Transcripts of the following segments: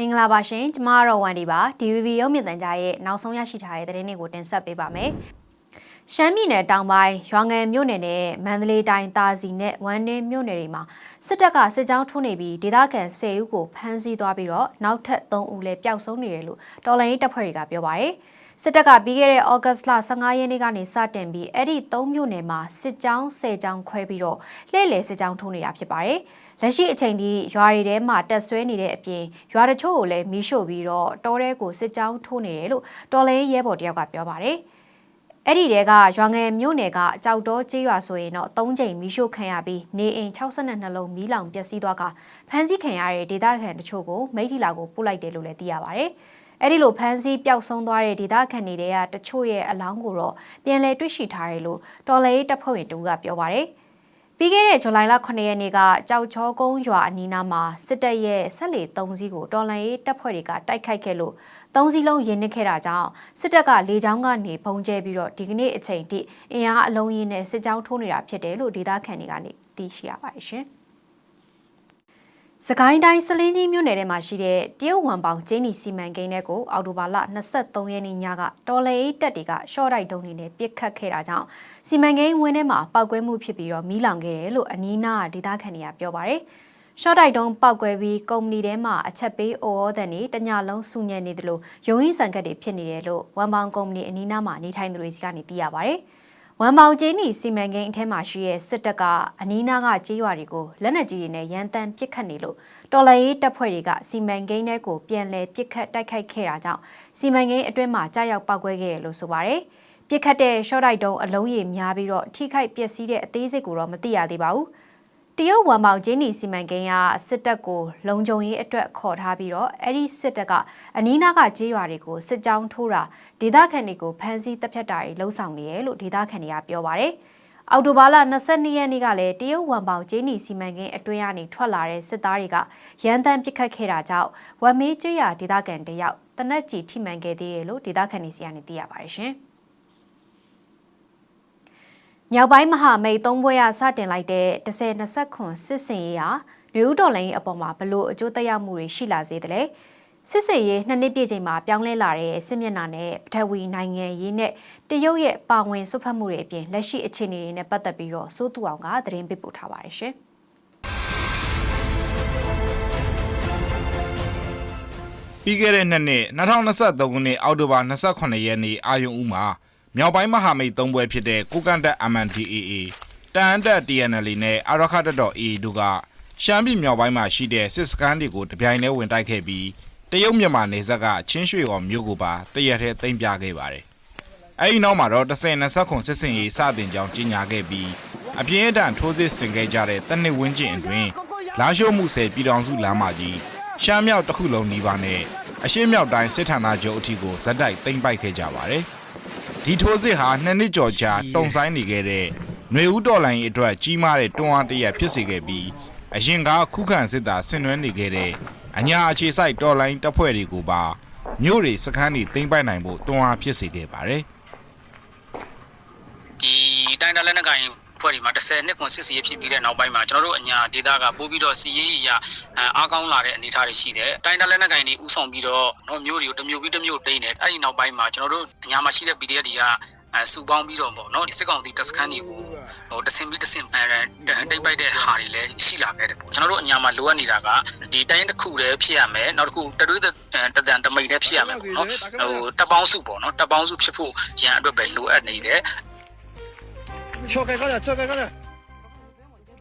မင်္ဂလာပါရှင်ကျမကတော့ဝန်ဒီပါ DVB ရုပ်မြင်သံကြားရဲ့နောက်ဆုံးရရှိထားတဲ့သတင်းတွေကိုတင်ဆက်ပေးပါမယ် ရှမ်းပြည်နယ်တောင်ပိုင်းရွာငံမြို့နယ်နဲ့မန္တလေးတိုင်းတာစီနဲ့ဝမ်းနည်းမြို့နယ်တွေမှာစစ်တပ်ကစစ်ကြောင်းထိုးနေပြီးဒေသခံ10ဦးကိုဖမ်းဆီးသွားပြီးတော့နောက်ထပ်3ဦးလည်းပျောက်ဆုံးနေတယ်လို့တော်လိုင်းရေးတပ်ဖွဲ့တွေကပြောပါရယ်စစ်တပ်ကပြီးခဲ့တဲ့ဩဂတ်စ်လ15ရက်နေ့ကနေစတင်ပြီးအဲ့ဒီ3မြို့နယ်မှာစစ်ကြောင်း10ကြောင်းခွဲပြီးတော့လှည့်လည်စစ်ကြောင်းထိုးနေတာဖြစ်ပါတယ်။လက်ရှိအချိန်ထိရွာတွေထဲမှာတက်ဆွဲနေတဲ့အပြင်ရွာတချို့ကိုလည်းမီးရှို့ပြီးတော့တောထဲကိုစစ်ကြောင်းထိုးနေတယ်လို့တော်လဲရဲဘော်တယောက်ကပြောပါတယ်။ အဲ့ဒီတဲကရွာငယ်မြို့နယ်ကကြောက်တော်ကျေးရွာဆိုရင်တော့၃ချိန်မီးရှို့ခံရပြီးနေအိမ်62လုံးမီးလောင်ပျက်စီးသွားကဖမ်းဆီးခံရတဲ့ဒေသခံတချို့ကိုမိထီလာကိုပို့လိုက်တယ်လို့လည်းသိရပါတယ်။အဲ့ဒီလိုဖမ်းဆီးပျောက်ဆုံးသွားတဲ့ဒေသခံတွေတဲကတချို့ရဲ့အလောင်းကိုတော့ပြန်လည်တွေ့ရှိထားတယ်လို့တော်လဲတပ်ဖွဲ့ဝင်တူကပြောပါတယ်။ ပြီးခဲ့တဲ့ဇူလိုင်လ9ရက်နေ့ကကြောက်ချောကုန်းရွာအနီးနားမှာစစ်တပ်ရဲ့ဆက်လေ3စီးကိုတော်လန်ရေးတပ်ဖွဲ့တွေကတိုက်ခိုက်ခဲ့လို့3စီးလုံးရင်းနစ်ခဲ့တာကြောင့်စစ်တပ်ကလေကြောင်းကနေပုံကျဲပြီးတော့ဒီကနေ့အချိန်ထိအင်အားအလုံးကြီးနဲ့စစ်ကြောင်းထိုးနေတာဖြစ်တယ်လို့ဒေသခံတွေကနေသိရှိရပါတယ်ရှင်။ စကိုင်းတိုင်းစလင်းကြီးမြို့နယ်ထဲမှာရှိတဲ့တရုတ်ဝန်ပေါင်ကျင်းနီစီမံကိန်းတွေကိုအော်တိုဘာလ23ရက်နေ့ညကတော်လေတက်တွေကရှော့တိုက်တုံးတွေနဲ့ပစ်ခတ်ခဲ့တာကြောင့်စီမံကိန်းဝင်းထဲမှာပောက်ကွဲမှုဖြစ်ပြီးတော့မီးလောင်ခဲ့တယ်လို့အနီးနားဒေသခံတွေကပြောပါတယ်။ရှော့တိုက်တုံးပောက်ကွဲပြီးကုမ္ပဏီထဲမှာအချက်ပေးအော်အော်တန်တွေတညလုံးစုညံ့နေတယ်လို့ရုံးရင်းဆန်ကတ်တွေဖြစ်နေတယ်လို့ဝန်ပေါင်ကုမ္ပဏီအနီးနားမှာနေထိုင်သူတွေစီကနေသိရပါတယ်။ ဝမ်မောင်ကျင်းနီစီမံကိန်းအထက်မှာရှိတဲ့စစ်တပ်ကအနီးနားကကြေးရွာတွေကိုလက်နက်ကြီးတွေနဲ့ရန်တမ်းပစ်ခတ်နေလို့တော်လှန်ရေးတပ်ဖွဲ့တွေကစီမံကိန်းတွေကိုပြန်လည်ပစ်ခတ်တိုက်ခိုက်ခဲ့တာကြောင့်စီမံကိန်းအတွင်းမှာကြားရောက်ပောက်ကွဲခဲ့တယ်လို့ဆိုပါတယ်။ပစ်ခတ်တဲ့ရှော့တိုက်တုံးအလုံးရည်များပြီးတော့ထိခိုက်ပျက်စီးတဲ့အသေးစိတ်ကိုတော့မသိရသေးပါဘူး။ တရုတ်ဝမ်ပေါင်ဂျင်းနီစီမံကိန်းကစစ်တပ်ကိုလုံခြုံရေးအတွက်ခေါ်ထားပြီးတော့အဲ့ဒီစစ်တပ်ကအနီးနားကကြေးရွာတွေကိုစစ်ကြောင်းထိုးတာဒေသခံတွေကိုဖမ်းဆီးတပ်ဖြတ်တာတွေလှုံ့ဆော်နေတယ်လို့ဒေသခံတွေကပြောပါတယ်။အော်တိုဘာလ22ရက်နေ့ကလည်းတရုတ်ဝမ်ပေါင်ဂျင်းနီစီမံကိန်းအတွင်းကနေထွက်လာတဲ့စစ်သားတွေကရန်တမ်းပစ်ခတ်ခဲ့တာကြောင့်ဝမ်မေးကျွရဒေသခံတယောက်တနက်ကြီးထိမှန်ခဲ့သေးတယ်လို့ဒေသခံတွေစီကနေသိရပါတယ်ရှင်။ မြောက်ပိုင်းမဟာမိတ်သုံးဘွဲရစတင်လိုက်တဲ့10-20ခွန်စစ်စင်ရေးဟာလူဦးတော်လိုင်းအပေါ်မှာဘလို့အကျိုးသက်ရောက်မှုတွေရှိလာစေတယ်လဲစစ်စေးရေးနှစ်နှစ်ပြည့်ချိန်မှာပြောင်းလဲလာတဲ့စစ်မျက်နှာနဲ့ပထဝီနိုင်ငံရေးနဲ့တရုတ်ရဲ့ပါဝင်ဆွတ်ဖက်မှုတွေအပြင်လက်ရှိအခြေအနေတွေနဲ့ပတ်သက်ပြီးတော့စိုးသူအောင်ကသတင်းပေးပို့ထားပါတယ်ရှင်ပြီးခဲ့တဲ့နှစ်နှစ်2023ခုနှစ်အောက်တိုဘာ28ရက်နေ့အာယုံဦးမှာ မြောက်ပိုင်းမဟာမိတ်သုံးဘွဲဖြစ်တဲ့ကိုကန်တက် MNDAA တန်တက် TNL နဲ့အာရခတ်တော် AA တို့ကရှမ်းပြည်မြောက်ပိုင်းမှာရှိတဲ့စစ်စခန်းတွေကိုတပြိုင်တည်းဝင်တိုက်ခဲ့ပြီးတရုတ်မြန်မာနယ်စပ်ကချင်းရွှေော်မြို့ကိုပါတရက်ထဲသိမ်းပြခဲ့ပါတယ်။အဲဒီနောက်မှာတော့10-20ခုစစ်စင်ရေးစတင်ကြောင်းကြေညာခဲ့ပြီးအပြင်းအထန်ထိုးစစ်ဆင်ခဲ့ကြတဲ့တနစ်ဝင်းကျင်အတွင်းလာရှိုးမှုဆယ်ပြည်တော်စုလမ်းမကြီးရှမ်းမြောက်တစ်ခုလုံးနီးပါးနဲ့အရှေ့မြောက်တိုင်းစစ်ဌာနချုပ်အထိကိုဇက်တိုက်သိမ်းပိုက်ခဲ့ကြပါတယ်။ ဒီထိုးစစ်ဟာနှစ်နှစ်ကျော်ကြာတုံဆိုင်နေခဲ့တဲ့ຫນွေဦးတော်လိုင်းအတွက်ကြီးမားတဲ့တွန်းအားတရက်ဖြစ်စေခဲ့ပြီးအရင်ကခုခံစစ်သားဆင်နွှဲနေခဲ့တဲ့အညာအခြေစိုက်တော်လိုင်းတပ်ဖွဲ့တွေကိုပါမြို့တွေစခန်းတွေသိမ်းပိုက်နိုင်ဖို့တွန်းအားဖြစ်စေခဲ့ပါတယ်ဒီတိုင်းတလက်နက်ကိုင် ဖွဲ့ဒီမှာ10နှစ်ခွန်စစ်စီရဖြစ်ပြီးတဲ့နောက်ပိုင်းမှာကျွန်တော်တို့အညာဒေတာကပို့ပြီးတော့စီရေးရအားကောင်းလာတဲ့အနေအထားတွေရှိတယ်။တိုင်းတလက်နက်ကိုင်တွေဥဆောင်ပြီးတော့နော်မျိုးတွေကိုတစ်မျိုးပြီးတစ်မျိုးတိမ့်တယ်။အဲ့ဒီနောက်ပိုင်းမှာကျွန်တော်တို့အညာမှာရှိတဲ့ PDF တွေကအဲစုပေါင်းပြီးတော့ပေါ့နော်ဒီစစ်ကောင်စီတပ်စခန်းတွေကိုဟိုတဆင်ပြီးတဆင်အဲတိမ့်ပိုက်တဲ့ဟာတွေလည်းရှိလာခဲ့တယ်ပေါ့ကျွန်တော်တို့အညာမှာလိုအပ်နေတာကဒီတိုင်းတစ်ခုတည်းဖြစ်ရမယ်နောက်တစ်ခုတရွေးတတန်တမိတ်တည်းဖြစ်ရမယ်ပေါ့နော်ဟိုတပ်ပေါင်းစုပေါ့နော်တပ်ပေါင်းစုဖြစ်ဖို့ရန်အတွက်ပဲလိုအပ်နေတယ် ချော့ကဲကချော့ကဲက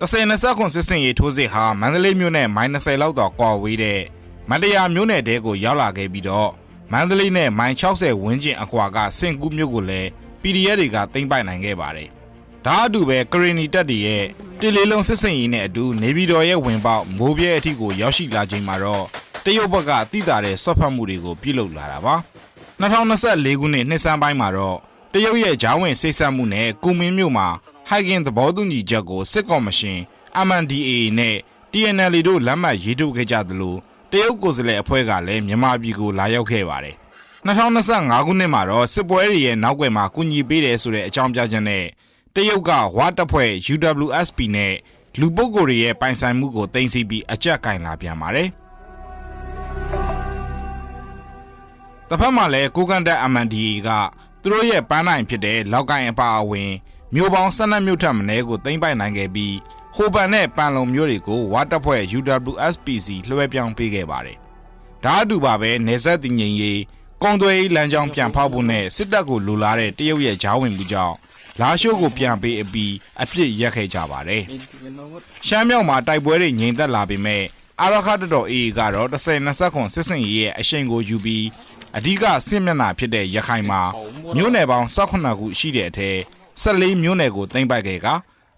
10-20ခွန်စစ်စင်ရေးထိုးစစ်ဟာမန္တလေးမြို့နဲ့မိုင်20လောက်တော့ကွာဝေးတဲ့မန္တရာမြို့နယ်တဲကိုရောက်လာခဲ့ပြီးတော့မန္တလေးနဲ့မိုင်60ဝန်းကျင်အကွာကစင်ကူးမြို့ကိုလည်း PDF တွေကသိမ်းပိုက်နိုင်ခဲ့ပါတယ်။ဒါအတူပဲကရီနီတက်တွေရဲ့တလီလုံးစစ်စင်ရေးနဲ့အတူနေပြည်တော်ရဲ့ဝင်ပေါက်မိုးပြဲအထိကိုရောက်ရှိလာချိန်မှာတော့တရုတ်ဘက်ကတိတာတဲ့ဆွတ်ဖတ်မှုတွေကိုပြုလုပ်လာတာပါ။2024ခုနှစ်နှစ်စန်းပိုင်းမှာတော့ တရုတ်ရဲ့ဂျားဝင်စိတ်ဆက်မှုနဲ့ကုမင်းမြို့မှာဟိုက်ကင်သဘောတူညီချက်ကိုစစ်ကော်မရှင် MNDAA နဲ့ TNL တို့လက်မှတ်ရေးထိုးခဲ့ကြသလိုတရုတ်ကိုယ်စားလှယ်အဖွဲ့ကလည်းမြန်မာပြည်ကိုလာရောက်ခဲ့ပါတယ်။2025ခုနှစ်မှာတော့စစ်ပွဲတွေရဲ့နောက်ွယ်မှာကူညီပေးတယ်ဆိုတဲ့အကြောင်းပြချက်နဲ့တရုတ်ကဝါတပ်ဖွဲ့ UWSP နဲ့လူပုဂ္ဂိုလ်တွေရဲ့ပိုင်ဆိုင်မှုကိုတင်စီပြီးအကြက်ကင်လာပြန်ပါတယ်။တစ်ဖက်မှာလည်းကိုကန်တက် MNDAA က သူတို့ရဲ့ပန်းနိုင်ဖြစ်တဲ့လောက်ကိုင်းအပါအဝင်မြို့ပေါင်း12မြို့ထက်မနည်းကိုသိမ်းပိုက်နိုင်ခဲ့ပြီးဟိုပန်နဲ့ပန်လုံမြို့တွေကိုဝါတပ်ဖွဲ့ UWSPC လွှဲပြောင်းပေးခဲ့ပါတယ်။ဒါအတူပါပဲနေဆက်တည်ငြိမ်ရေးကုံသွေးရေးလမ်းကြောင်းပြန်ဖောက်ဖို့နဲ့စစ်တပ်ကိုလူလာတဲ့တရုတ်ရဲ့ဂျားဝင်မှုကြောင့်လာရှိုးကိုပြန်ပေးအပြီးအပြစ်ရက်ခဲ့ကြပါတယ်။ရှမ်းမြောက်မှာတိုက်ပွဲတွေငြိမ်သက်လာပေမဲ့အာရခတ်တော် AA ကတော့10-20ခွန်စစ်စင်ရေးရဲ့အရှိန်ကိုယူပြီး အဓိကစစ်မျက်နှာဖြစ်တဲ့ရခိုင်မှာမြို့နယ်ပေါင်း18ခုရှိတဲ့အထက်14မြို့နယ်ကိုသိမ်းပိုက်ခဲ့က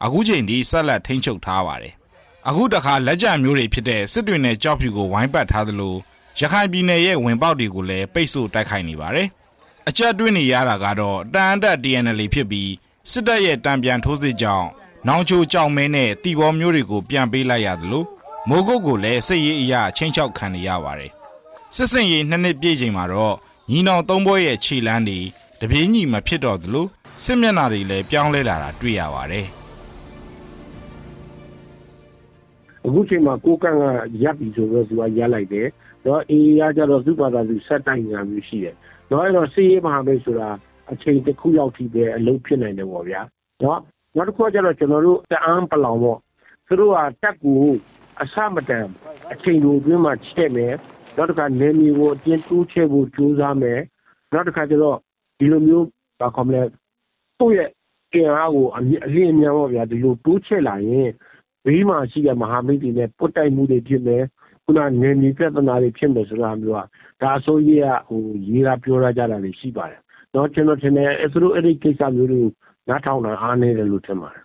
အခုချိန်ထိဆက်လက်ထိန်းချုပ်ထားပါတယ်။အခုတခါလက်ကျန်မျိုးတွေဖြစ်တဲ့စစ်တွေနဲ့ကြောက်ဖြူကိုဝိုင်းပတ်ထားသလိုရခိုင်ပြည်နယ်ရဲ့ဝင်ပေါက်တွေကိုလည်းပိတ်ဆို့တိုက်ခိုက်နေပါတယ်။အကြက်တွင်းနေရတာကတော့တန်အန်တက် TNL ဖြစ်ပြီးစစ်တပ်ရဲ့တံပြန်ထိုးစစ်ကြောင့်နောင်ချိုကြောင်မဲနဲ့တီဘောမျိုးတွေကိုပြန်ပေးလိုက်ရသလိုမိုးကုတ်ကိုလည်းစစ်ရေးအရာချင်းချောက်ခံနေရပါတယ်။ စစ်စင်ရေးနှစ်နှစ်ပြည့်ချိန်မှာတော့ညီနောင်သုံးဘွဲရဲ့ခြေလန်းတွေတပြေးညီမဖြစ်တော့သလိုစစ်မျက်နှာတွေလည်းပြောင်းလဲလာတာတွေ့ရပါတယ်။အခုချိန်မှာကိုကန့်ကရပ်ပြီဆိုတော့သူကရပ်လိုက်တယ်။တော့အေးရကြတော့သူ့ဘာသာသူဆက်တိုင်ညာမျိုးရှိတယ်။တော့အဲ့တော့စီးရေးမဟာမိတ်ဆိုတာအချိန်တစ်ခုရောက်ထိပဲအလုပ်ဖြစ်နိုင်တယ်ပေါ့ဗျာ။တော့နောက်တစ်ခုကကျတော့ကျွန်တော်တို့တအန်းပလောင်ပေါ့။သူတို့ကတက်ကူအစမတန်အချိန်လိုအတွင်းမှာချက်မယ်။ နောက်တစ်ခါနေမီကိုအကျဉ်းတိုးချဲ့ဖို့ကြိုးစားမယ်။နောက်တစ်ခါကျတော့ဒီလိုမျိုးဘာခေါ်မလဲသူ့ရဲ့ကင်အားကိုအမြအလင်းအမြန်ပေါ့ဗျာဒီလိုတိုးချဲ့လာရင် ဘေးမှာရှိတဲ့မဟာမိတ်တွေနဲ့ပုတ်တိုက်မှုတွေဖြစ်မယ်ခုနနေမီပြဿနာတွေဖြစ်မယ်ဆိုတာမျိုးอ่ะဒါအစိုးရကဟိုရေးတာပြောရကြတာတွေရှိပါတယ်เนาะကျွန်တော်ထင်တယ်အဲသူတို့အဲ့ဒီကိစ္စမျိုးတွေနားထောင်တာအားနေတယ်လို့ထင်ပါတယ်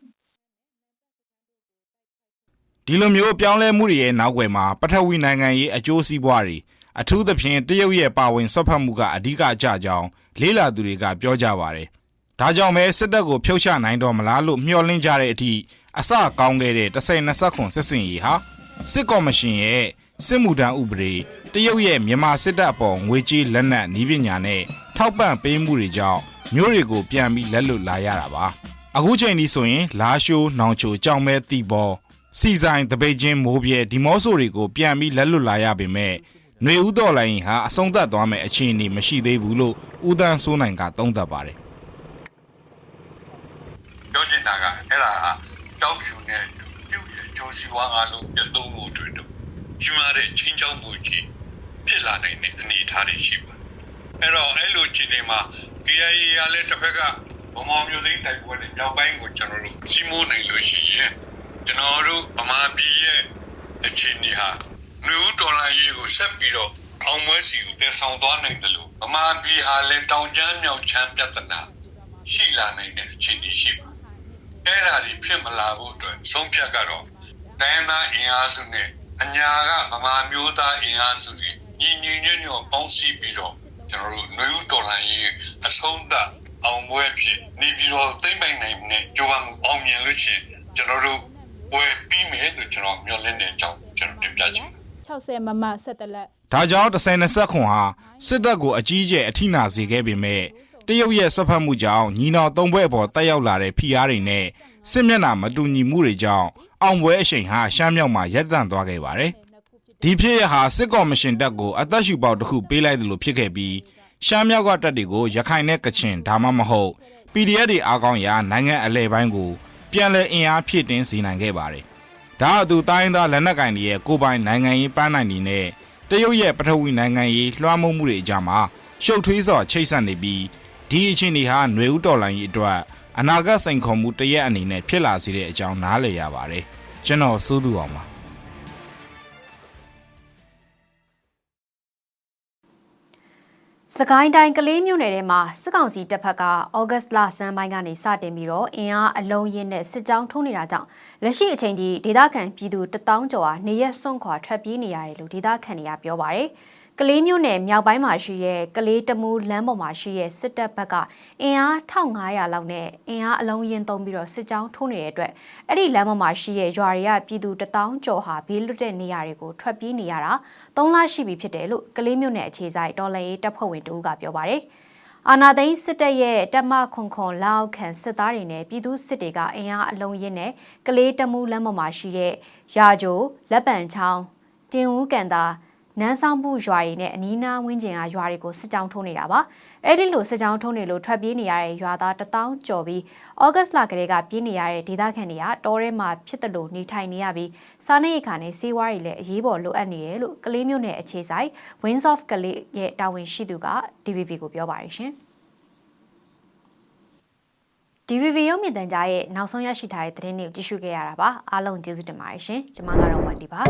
ဒီလိုမျိုးပြောင်းလဲမှုတွေရဲ့နောက်ွယ်မှာပထဝီနိုင်ငံရေးအကျိုးစီးပွားတွေအထူးသဖြင့်တရုတ်ရဲ့ပါဝင်ဆွတ်ဖက်မှုကအဓိကအကြကြောင်းလေးလာသူတွေကပြောကြပါတယ်။ဒါကြောင့်ပဲစစ်တပ်ကိုဖြုတ်ချနိုင်တော့မလားလို့မျှော်လင့်ကြတဲ့အထိအစကောင်းခဲ့တဲ့10-20ခွန်စစ်စင်ရေးဟာစစ်ကော်မရှင်ရဲ့စစ်မှုထမ်းဥပဒေတရုတ်ရဲ့မြန်မာစစ်တပ်အပေါ်ငွေကြေးလက်နက်ဤပညာနဲ့ထောက်ပံ့ပေးမှုတွေကြောင့်မျိုးတွေကိုပြန်ပြီးလက်လွတ်လာရတာပါ။အခုချိန်ဒီဆိုရင် လာရှိုးနောင်ချိုကြောင်မဲတီဘော စီဆိုင်တပိတ်ချင်းမိုးပြဲဒီမော့ဆိုတွေကိုပြန်ပြီးလက်လွတ်လာရပေမဲ့ຫນွေဦးတော်လိုင်းဟာအဆုံးသတ်သွားမယ့်အခြေအနေမရှိသေးဘူးလို့ဦးတန်းစိုးနိုင်ကသုံးသပ်ပါတယ်ပြောချင်တာကအဲ့ဒါဟာတောက်ဖြူနဲ့ပြုတ်ရဲ့ဂျိုစီဝါအားလုံးပြတ်သုံးဖို့အတွက်တော့ရှိမှတဲ့ချင်းချောင်းမှုကြီးဖြစ်လာနိုင်တဲ့အနေအထားတွေရှိပါတယ်အဲ့တော့အဲ့လိုခြေနေမှာ KIA ရလည်းတစ်ဖက်ကဗမာမျိုးသိန်းတိုက်ပွဲနဲ့နောက်ပိုင်းကိုကျွန်တော်တို့စီမိုးနိုင်လို့ရှိရင် ကျွန်တော်တို့ဗမာပြည်ရဲ့အခြေအနေဟာမြို့ဒေါ်လာရေးကိုဆက်ပြီးတော့အောင်မွဲစီကိုတည်ဆောင်သွားနိုင်တယ်လို့ဗမာပြည်ဟာလည်းတောင်ကျမ်းမြောက်ချမ်းပြဿနာရှိလာနိုင်တဲ့အခြေအနေရှိပါတယ်အဲ့ဒါတွေဖြစ်မလာဖို့အတွက်ဆုံးဖြတ်ကတော့တိုင်းသားအင်အားစုနဲ့အညာကဗမာမျိုးသားအင်အားစုတွေညီညီညွတ်ညွတ်ပေါင်းစည်းပြီးတော့ကျွန်တော်တို့နှွေဦးတော်လှန်ရေးအဆုံးသတ်အောင်ပွဲဖြစ်နေပြီးတော့သိမ့်ပိုင်နိုင်တဲ့ကြိုးပမ်းမှုအောင်မြင်လို့ချင်းကျွန်တော်တို့ ပွဲပြီးမယ်လို့ကျွန်တော်မျှော်လင့်တဲ့အကြောင်းကျွန်တော်တင်ပြချင်တယ်60မမဆက်တလက်။ဒါကြောင့်10-20ခွန်ဟာစစ်တပ်ကိုအကြီးအကျယ်အထိနာစေခဲ့ပေမဲ့တရုတ်ရဲ့ဆွတ်ဖက်မှုကြောင့်ညီနောင်သုံးဘွဲအပေါ်တက်ရောက်လာတဲ့ဖိအားတွေနဲ့စစ်မျက်နှာမတူညီမှုတွေကြောင့်အောင်ပွဲအရှိန်ဟာရှမ်းမြောက်မှာရပ်တန့်သွားခဲ့ပါတယ်။ဒီဖြစ်ရဟာစစ်ကော်မရှင်တပ်ကိုအသက်ရှူပေါက်တစ်ခုပေးလိုက်သလိုဖြစ်ခဲ့ပြီးရှမ်းမြောက်ကတပ်တွေကိုရခိုင်နဲ့ကချင်ဒါမှမဟုတ် PDF တွေအားကောင်းရာနိုင်ငံအလဲပိုင်းကို ပြန်လည်အင်အားဖြည့်တင်းစေနိုင်ခဲ့ပါတယ်။ဒါအတူတိုင်းသားလက်နက်ကင်တွေရဲ့ကိုယ်ပိုင်နိုင်ငံရေးပန်းနိုင်တွေနဲ့တရုတ်ရဲ့ပထဝီနိုင်ငံရေးလွှမ်းမိုးမှုတွေအကြမှာရှုပ်ထွေးစွာချိတ်ဆက်နေပြီးဒီအချင်းတွေဟာຫນွေဦးတော်လိုင်းရေးအတွက်အနာဂတ်စိန်ခေါ်မှုတစ်ရက်အနေနဲ့ဖြစ်လာစေတဲ့အကြောင်းနားလည်ရပါတယ်။ကျွန်တော်စိုးသူအောင်ပါ စကိုင်းတိုင်းကလေးမြို့နယ်ထဲမှာစစ်ကောင်စီတပ်ဖက်ကဩဂတ်စ်လဆန်းပိုင်းကနေစတင်ပြီးတော့အင်အားအလုံးရင်းနဲ့စစ်ကြောင်းထိုးနေတာကြောင့်လက်ရှိအချိန်ထိဒေသခံပြည်သူတထောင်ကျော်ဟာနေရက်စွန့်ခွာထွက်ပြေးနေရတယ်လို့ဒေသခံတွေကပြောပါရယ် ကလေးမြို့နယ်မြောက်ပိုင်းမှာရှိတဲ့ကလေးတမူးလမ်းပေါ်မှာရှိတဲ့စစ်တပ်ဘက်ကအင်အား1500လောက်နဲ့အင်အားအလုံးရင်းသုံးပြီးတော့စစ်ကြောင်းထိုးနေတဲ့အတွက်အဲ့ဒီလမ်းပေါ်မှာရှိတဲ့ရွာတွေကပြည်သူတထောင်ကျော်ဟာဘေးလွတ်တဲ့နေရာတွေကိုထွက်ပြေးနေရတာ3လရှိပြီဖြစ်တယ်လို့ကလေးမြို့နယ်အခြေဆိုင်တော်လှန်ရေးတပ်ဖွဲ့ဝင်တို့ကပြောပါရယ်အာနာသိန်းစစ်တပ်ရဲ့တပ်မခွန်ခွန်လောက်ခံစစ်သားတွေနဲ့ပြည်သူစစ်တွေကအင်အားအလုံးရင်းနဲ့ကလေးတမူးလမ်းပေါ်မှာရှိတဲ့ရာဂျိုလက်ပံချောင်းတင်ဦးကန်တာ နန်းဆောင်မှုရွာတွေနဲ့အနီးနားဝန်းကျင်ကရွာတွေကိုစစ်ကြောင်းထိုးနေတာပါအဲ့ဒီလိုစစ်ကြောင်းထိုးနေလို့ထွက်ပြေးနေရတဲ့ရွာသားတစ်တောင်းကျော်ပြီးဩဂတ်လကလေးကပြေးနေရတဲ့ဒေသခံတွေကတောထဲမှာဖြစ်တယ်လို့နေထိုင်နေရပြီးစားနပ်ရိက္ခာနဲ့စေဝါးတွေလည်းအရေးပေါ်လိုအပ်နေတယ်လို့ကလေးမျိုးနယ်အခြေဆိုင် Wings of ကလေးရဲ့တာဝန်ရှိသူက DVB ကိုပြောပါတယ်ရှင် DVB ရုပ်မြင်သံကြားရဲ့နောက်ဆုံးရရှိထားတဲ့သတင်းတွေကိုကြည့်ရှုခဲ့ရတာပါအားလုံးကျေးဇူးတင်ပါတယ်ရှင်ကျွန်မကတော့ဝန်ဒီပါ